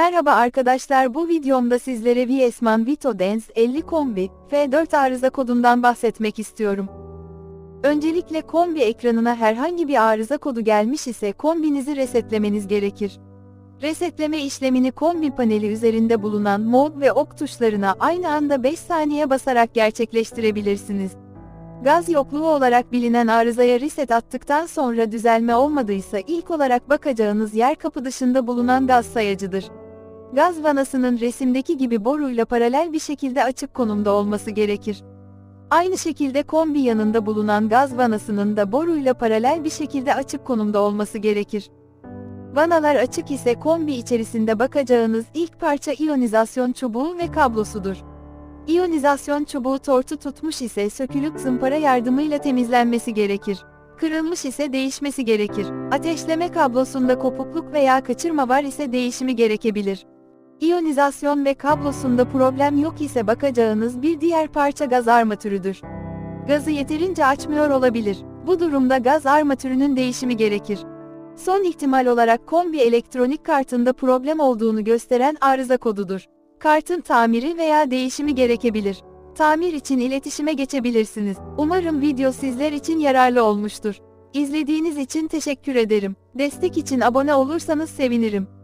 Merhaba arkadaşlar bu videomda sizlere VSman Vito Dance 50 kombi F4 arıza kodundan bahsetmek istiyorum. Öncelikle kombi ekranına herhangi bir arıza kodu gelmiş ise kombinizi resetlemeniz gerekir. Resetleme işlemini kombi paneli üzerinde bulunan mod ve ok tuşlarına aynı anda 5 saniye basarak gerçekleştirebilirsiniz. Gaz yokluğu olarak bilinen arızaya reset attıktan sonra düzelme olmadıysa ilk olarak bakacağınız yer kapı dışında bulunan gaz sayacıdır. Gaz vanasının resimdeki gibi boruyla paralel bir şekilde açık konumda olması gerekir. Aynı şekilde kombi yanında bulunan gaz vanasının da boruyla paralel bir şekilde açık konumda olması gerekir. Vanalar açık ise kombi içerisinde bakacağınız ilk parça iyonizasyon çubuğu ve kablosudur. İyonizasyon çubuğu tortu tutmuş ise sökülüp zımpara yardımıyla temizlenmesi gerekir. Kırılmış ise değişmesi gerekir. Ateşleme kablosunda kopukluk veya kaçırma var ise değişimi gerekebilir. İyonizasyon ve kablosunda problem yok ise bakacağınız bir diğer parça gaz armatürüdür. Gazı yeterince açmıyor olabilir. Bu durumda gaz armatürünün değişimi gerekir. Son ihtimal olarak kombi elektronik kartında problem olduğunu gösteren arıza kodudur. Kartın tamiri veya değişimi gerekebilir. Tamir için iletişime geçebilirsiniz. Umarım video sizler için yararlı olmuştur. İzlediğiniz için teşekkür ederim. Destek için abone olursanız sevinirim.